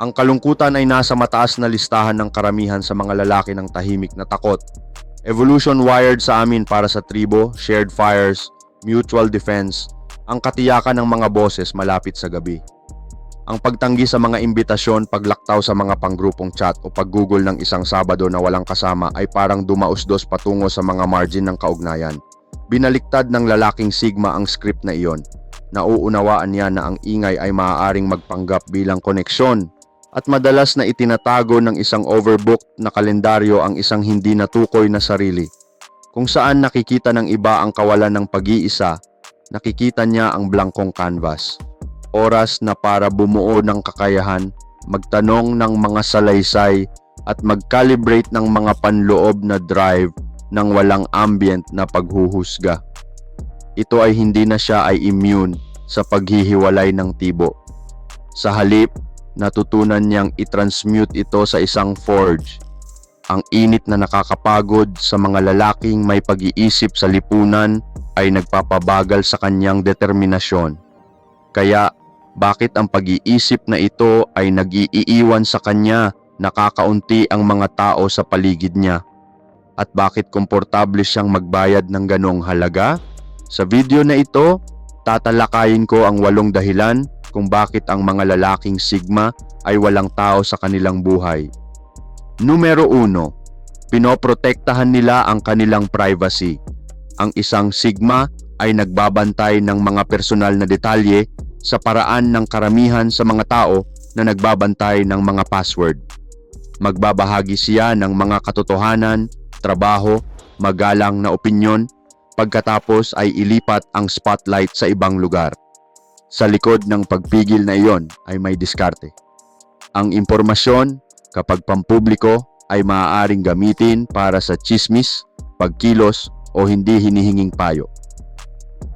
Ang kalungkutan ay nasa mataas na listahan ng karamihan sa mga lalaki ng tahimik na takot. Evolution wired sa amin para sa tribo, shared fires, mutual defense, ang katiyakan ng mga boses malapit sa gabi. Ang pagtanggi sa mga imbitasyon, paglaktaw sa mga pangrupong chat o paggugol ng isang Sabado na walang kasama ay parang dumausdos patungo sa mga margin ng kaugnayan. Binaliktad ng lalaking Sigma ang script na iyon. Nauunawaan niya na ang ingay ay maaaring magpanggap bilang koneksyon at madalas na itinatago ng isang overbooked na kalendaryo ang isang hindi natukoy na sarili. Kung saan nakikita ng iba ang kawalan ng pag-iisa, nakikita niya ang blankong canvas. Oras na para bumuo ng kakayahan, magtanong ng mga salaysay at mag-calibrate ng mga panloob na drive ng walang ambient na paghuhusga. Ito ay hindi na siya ay immune sa paghihiwalay ng tibo. Sa halip, natutunan niyang i-transmute ito sa isang forge. Ang init na nakakapagod sa mga lalaking may pag-iisip sa lipunan ay nagpapabagal sa kanyang determinasyon. Kaya, bakit ang pag-iisip na ito ay nag-iiwan sa kanya nakakaunti ang mga tao sa paligid niya? At bakit komportable siyang magbayad ng ganong halaga? Sa video na ito, tatalakayin ko ang walong dahilan kung bakit ang mga lalaking Sigma ay walang tao sa kanilang buhay. Numero 1. Pinoprotektahan nila ang kanilang privacy. Ang isang Sigma ay nagbabantay ng mga personal na detalye sa paraan ng karamihan sa mga tao na nagbabantay ng mga password. Magbabahagi siya ng mga katotohanan, trabaho, magalang na opinyon, pagkatapos ay ilipat ang spotlight sa ibang lugar. Sa likod ng pagpigil na iyon ay may diskarte. Ang impormasyon, kapag pampubliko, ay maaaring gamitin para sa chismis, pagkilos o hindi hinihinging payo.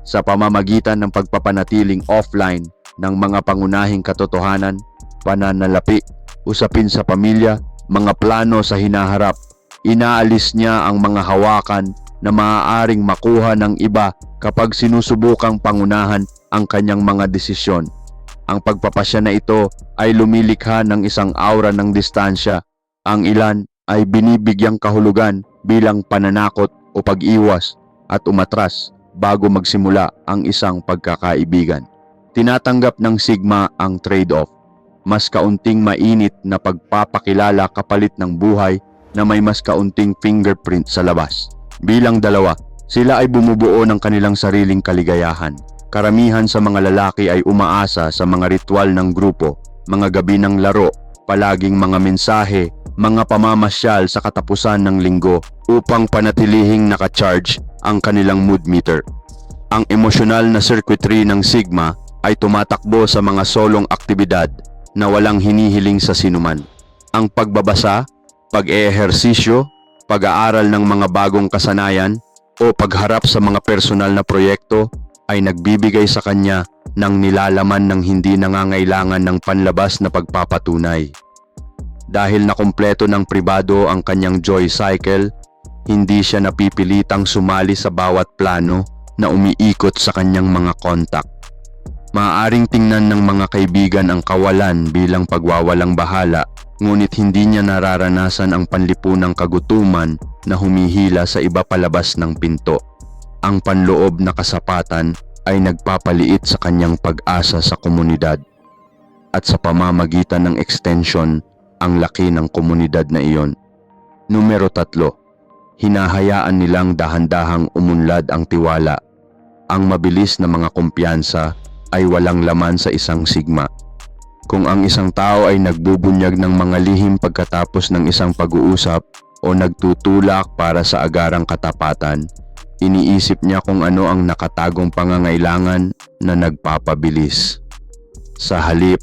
Sa pamamagitan ng pagpapanatiling offline ng mga pangunahing katotohanan, pananalapi, usapin sa pamilya, mga plano sa hinaharap, inaalis niya ang mga hawakan na maaaring makuha ng iba kapag sinusubukang pangunahan ang kanyang mga desisyon. Ang pagpapasya na ito ay lumilikha ng isang aura ng distansya. Ang ilan ay binibigyang kahulugan bilang pananakot o pag-iwas at umatras bago magsimula ang isang pagkakaibigan. Tinatanggap ng Sigma ang trade-off. Mas kaunting mainit na pagpapakilala kapalit ng buhay na may mas kaunting fingerprint sa labas. Bilang dalawa, sila ay bumubuo ng kanilang sariling kaligayahan. Karamihan sa mga lalaki ay umaasa sa mga ritual ng grupo, mga gabi ng laro, palaging mga mensahe, mga pamamasyal sa katapusan ng linggo upang panatilihing nakacharge ang kanilang mood meter. Ang emosyonal na circuitry ng Sigma ay tumatakbo sa mga solong aktibidad na walang hinihiling sa sinuman. Ang pagbabasa, pag-eehersisyo, pag-aaral ng mga bagong kasanayan, o pagharap sa mga personal na proyekto ay nagbibigay sa kanya ng nilalaman ng hindi nangangailangan ng panlabas na pagpapatunay. Dahil nakumpleto ng pribado ang kanyang joy cycle, hindi siya napipilitang sumali sa bawat plano na umiikot sa kanyang mga kontak. Maaaring tingnan ng mga kaibigan ang kawalan bilang pagwawalang bahala, ngunit hindi niya nararanasan ang panlipunang kagutuman na humihila sa iba palabas ng pinto. Ang panloob na kasapatan ay nagpapaliit sa kanyang pag-asa sa komunidad. At sa pamamagitan ng extension, ang laki ng komunidad na iyon. Numero tatlo, hinahayaan nilang dahan-dahang umunlad ang tiwala. Ang mabilis na mga kumpiyansa ay walang laman sa isang sigma. Kung ang isang tao ay nagbubunyag ng mga lihim pagkatapos ng isang pag-uusap o nagtutulak para sa agarang katapatan, iniisip niya kung ano ang nakatagong pangangailangan na nagpapabilis. Sa halip,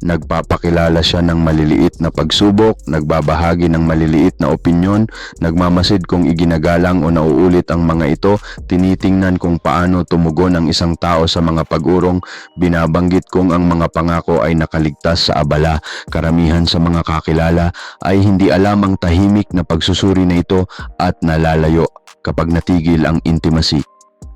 nagpapakilala siya ng maliliit na pagsubok, nagbabahagi ng maliliit na opinyon, nagmamasid kung iginagalang o nauulit ang mga ito, tinitingnan kung paano tumugon ang isang tao sa mga pag-urong, binabanggit kung ang mga pangako ay nakaligtas sa abala. Karamihan sa mga kakilala ay hindi alam ang tahimik na pagsusuri na ito at nalalayo kapag natigil ang intimacy.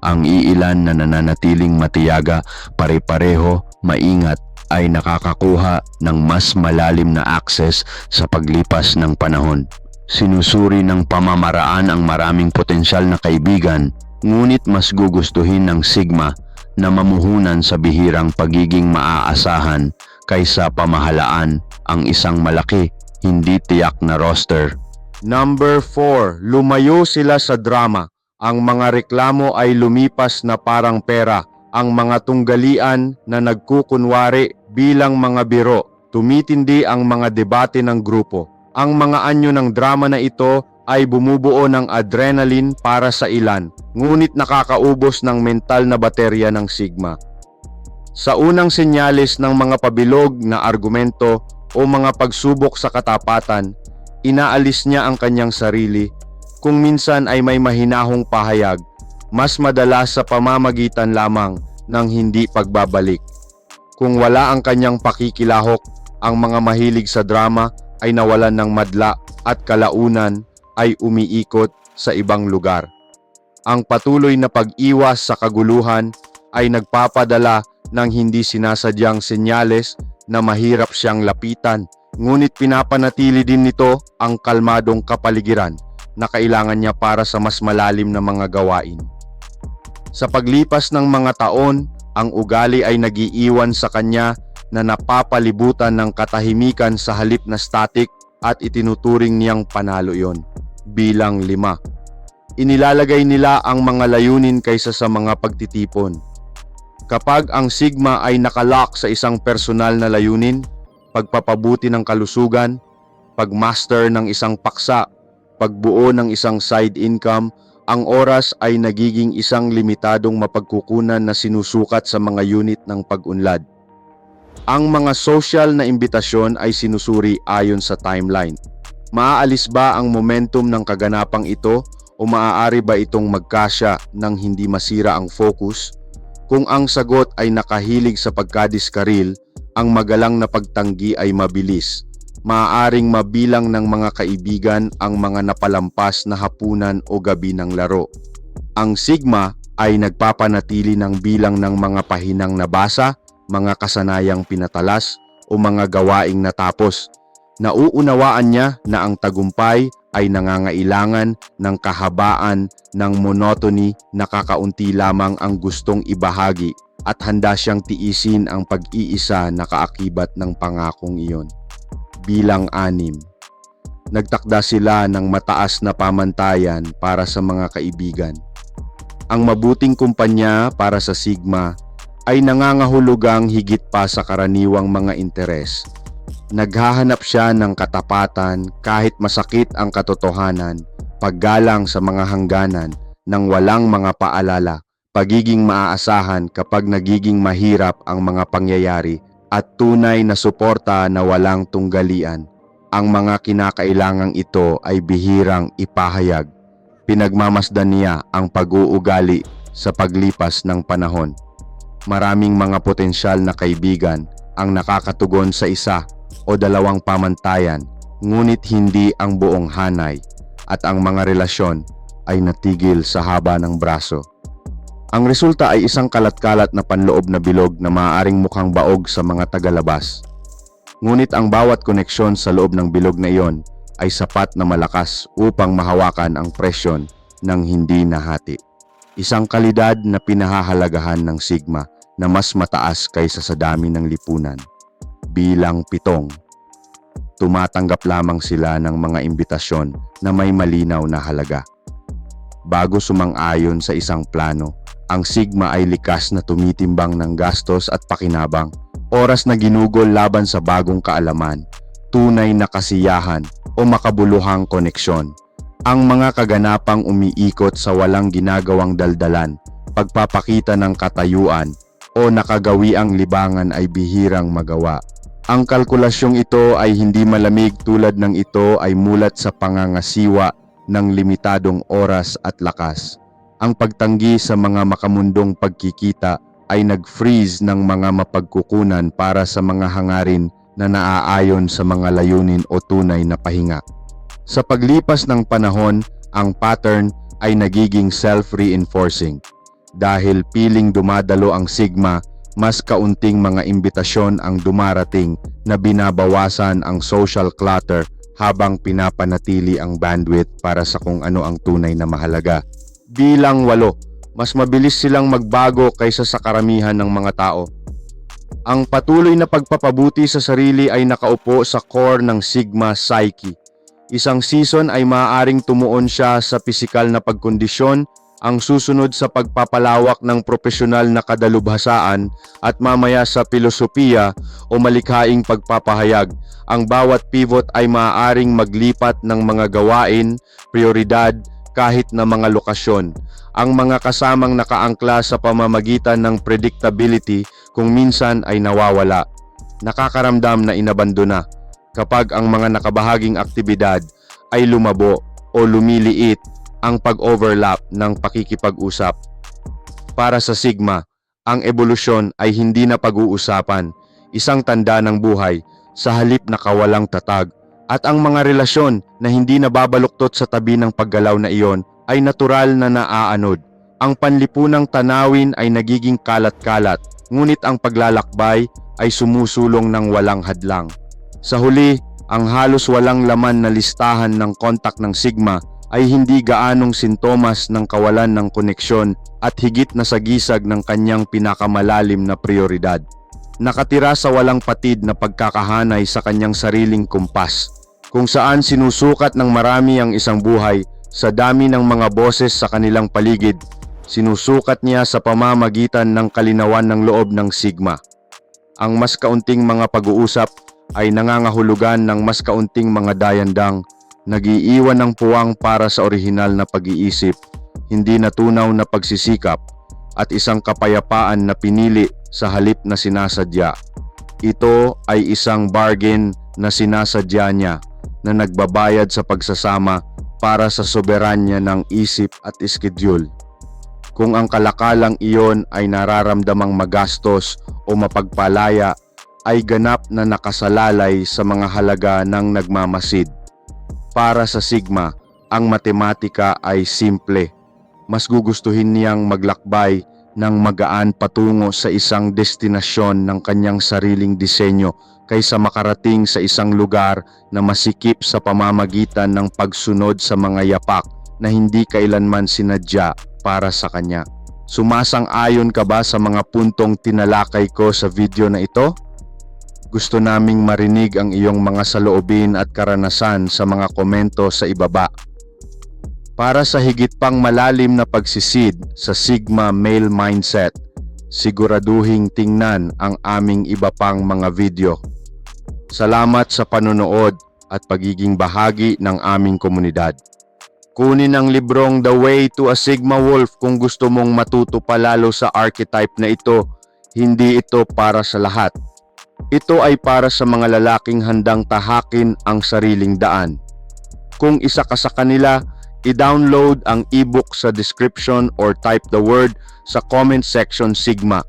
Ang iilan na nananatiling matiyaga, pare-pareho, maingat ay nakakakuha ng mas malalim na access sa paglipas ng panahon. Sinusuri ng pamamaraan ang maraming potensyal na kaibigan, ngunit mas gugustuhin ng Sigma na mamuhunan sa bihirang pagiging maaasahan kaysa pamahalaan ang isang malaki, hindi tiyak na roster. Number 4, lumayo sila sa drama. Ang mga reklamo ay lumipas na parang pera. Ang mga tunggalian na nagkukunwari bilang mga biro. Tumitindi ang mga debate ng grupo. Ang mga anyo ng drama na ito ay bumubuo ng adrenaline para sa ilan, ngunit nakakaubos ng mental na baterya ng Sigma. Sa unang senyales ng mga pabilog na argumento o mga pagsubok sa katapatan, inaalis niya ang kanyang sarili. Kung minsan ay may mahinahong pahayag, mas madalas sa pamamagitan lamang ng hindi pagbabalik. Kung wala ang kanyang pakikilahok, ang mga mahilig sa drama ay nawalan ng madla at kalaunan ay umiikot sa ibang lugar. Ang patuloy na pag-iwas sa kaguluhan ay nagpapadala ng hindi sinasadyang senyales na mahirap siyang lapitan, ngunit pinapanatili din nito ang kalmadong kapaligiran na kailangan niya para sa mas malalim na mga gawain. Sa paglipas ng mga taon, ang ugali ay nagiiwan sa kanya na napapalibutan ng katahimikan sa halip na static at itinuturing niyang panalo yon bilang lima. Inilalagay nila ang mga layunin kaysa sa mga pagtitipon. Kapag ang Sigma ay nakalock sa isang personal na layunin, pagpapabuti ng kalusugan, pagmaster ng isang paksa, pagbuo ng isang side income, ang oras ay nagiging isang limitadong mapagkukunan na sinusukat sa mga unit ng pag-unlad. Ang mga social na imbitasyon ay sinusuri ayon sa timeline. Maaalis ba ang momentum ng kaganapang ito o maaari ba itong magkasya nang hindi masira ang focus? Kung ang sagot ay nakahilig sa pagkadiskaril, ang magalang na pagtanggi ay mabilis. Maaaring mabilang ng mga kaibigan ang mga napalampas na hapunan o gabi ng laro. Ang Sigma ay nagpapanatili ng bilang ng mga pahinang nabasa, mga kasanayang pinatalas o mga gawaing natapos. Nauunawaan niya na ang tagumpay ay nangangailangan ng kahabaan ng monotony na kakaunti lamang ang gustong ibahagi at handa siyang tiisin ang pag-iisa na kaakibat ng pangakong iyon. Bilang anim, nagtakda sila ng mataas na pamantayan para sa mga kaibigan. Ang mabuting kumpanya para sa Sigma ay nangangahulugang higit pa sa karaniwang mga interes. Naghahanap siya ng katapatan kahit masakit ang katotohanan, paggalang sa mga hangganan ng walang mga paalala, pagiging maaasahan kapag nagiging mahirap ang mga pangyayari at tunay na suporta na walang tunggalian. Ang mga kinakailangang ito ay bihirang ipahayag. Pinagmamasdan niya ang pag-uugali sa paglipas ng panahon. Maraming mga potensyal na kaibigan ang nakakatugon sa isa o dalawang pamantayan, ngunit hindi ang buong hanay at ang mga relasyon ay natigil sa haba ng braso. Ang resulta ay isang kalat-kalat na panloob na bilog na maaaring mukhang baog sa mga tagalabas. Ngunit ang bawat koneksyon sa loob ng bilog na iyon ay sapat na malakas upang mahawakan ang presyon ng hindi nahati. Isang kalidad na pinahahalagahan ng Sigma na mas mataas kaysa sa dami ng lipunan. Bilang pitong, tumatanggap lamang sila ng mga imbitasyon na may malinaw na halaga. Bago sumang-ayon sa isang plano, ang Sigma ay likas na tumitimbang ng gastos at pakinabang, oras na ginugol laban sa bagong kaalaman, tunay na kasiyahan o makabuluhang koneksyon. Ang mga kaganapang umiikot sa walang ginagawang daldalan, pagpapakita ng katayuan o nakagawi ang libangan ay bihirang magawa. Ang kalkulasyong ito ay hindi malamig tulad ng ito ay mulat sa pangangasiwa ng limitadong oras at lakas. Ang pagtanggi sa mga makamundong pagkikita ay nag-freeze ng mga mapagkukunan para sa mga hangarin na naaayon sa mga layunin o tunay na pahinga. Sa paglipas ng panahon, ang pattern ay nagiging self-reinforcing. Dahil piling dumadalo ang sigma mas kaunting mga imbitasyon ang dumarating na binabawasan ang social clutter habang pinapanatili ang bandwidth para sa kung ano ang tunay na mahalaga. Bilang walo, mas mabilis silang magbago kaysa sa karamihan ng mga tao. Ang patuloy na pagpapabuti sa sarili ay nakaupo sa core ng Sigma Psyche. Isang season ay maaaring tumuon siya sa pisikal na pagkondisyon, ang susunod sa pagpapalawak ng profesional na kadalubhasaan at mamaya sa filosofiya o malikhaing pagpapahayag. Ang bawat pivot ay maaaring maglipat ng mga gawain, prioridad, kahit na mga lokasyon. Ang mga kasamang nakaangkla sa pamamagitan ng predictability kung minsan ay nawawala. Nakakaramdam na inabandona kapag ang mga nakabahaging aktibidad ay lumabo o lumiliit ang pag-overlap ng pakikipag-usap. Para sa Sigma, ang ebolusyon ay hindi na pag-uusapan, isang tanda ng buhay sa halip na kawalang tatag at ang mga relasyon na hindi nababaluktot sa tabi ng paggalaw na iyon ay natural na naaanod. Ang panlipunang tanawin ay nagiging kalat-kalat, ngunit ang paglalakbay ay sumusulong ng walang hadlang. Sa huli, ang halos walang laman na listahan ng kontak ng Sigma ay hindi gaanong sintomas ng kawalan ng koneksyon at higit na sagisag ng kanyang pinakamalalim na prioridad. Nakatira sa walang patid na pagkakahanay sa kanyang sariling kumpas, kung saan sinusukat ng marami ang isang buhay sa dami ng mga boses sa kanilang paligid, sinusukat niya sa pamamagitan ng kalinawan ng loob ng Sigma. Ang mas kaunting mga pag-uusap ay nangangahulugan ng mas kaunting mga dayandang nagiiwan ng puwang para sa orihinal na pag-iisip, hindi natunaw na pagsisikap, at isang kapayapaan na pinili sa halip na sinasadya. Ito ay isang bargain na sinasadya niya na nagbabayad sa pagsasama para sa soberanya ng isip at iskedyul. Kung ang kalakalang iyon ay nararamdamang magastos o mapagpalaya, ay ganap na nakasalalay sa mga halaga ng nagmamasid. Para sa Sigma, ang matematika ay simple. Mas gugustuhin niyang maglakbay ng magaan patungo sa isang destinasyon ng kanyang sariling disenyo kaysa makarating sa isang lugar na masikip sa pamamagitan ng pagsunod sa mga yapak na hindi kailanman sinadya para sa kanya. Sumasang-ayon ka ba sa mga puntong tinalakay ko sa video na ito? Gusto naming marinig ang iyong mga saloobin at karanasan sa mga komento sa ibaba. Para sa higit pang malalim na pagsisid sa Sigma Male Mindset, siguraduhing tingnan ang aming iba pang mga video. Salamat sa panonood at pagiging bahagi ng aming komunidad. Kunin ang librong The Way to a Sigma Wolf kung gusto mong matuto pa lalo sa archetype na ito. Hindi ito para sa lahat. Ito ay para sa mga lalaking handang tahakin ang sariling daan. Kung isa ka sa kanila, i-download ang ebook sa description or type the word sa comment section Sigma.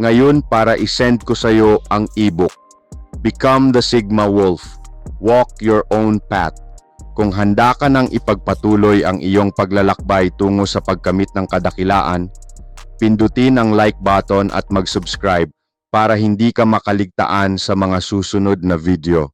Ngayon para isend ko sa iyo ang ebook. Become the Sigma Wolf. Walk your own path. Kung handa ka nang ipagpatuloy ang iyong paglalakbay tungo sa pagkamit ng kadakilaan, pindutin ang like button at mag-subscribe para hindi ka makaligtaan sa mga susunod na video.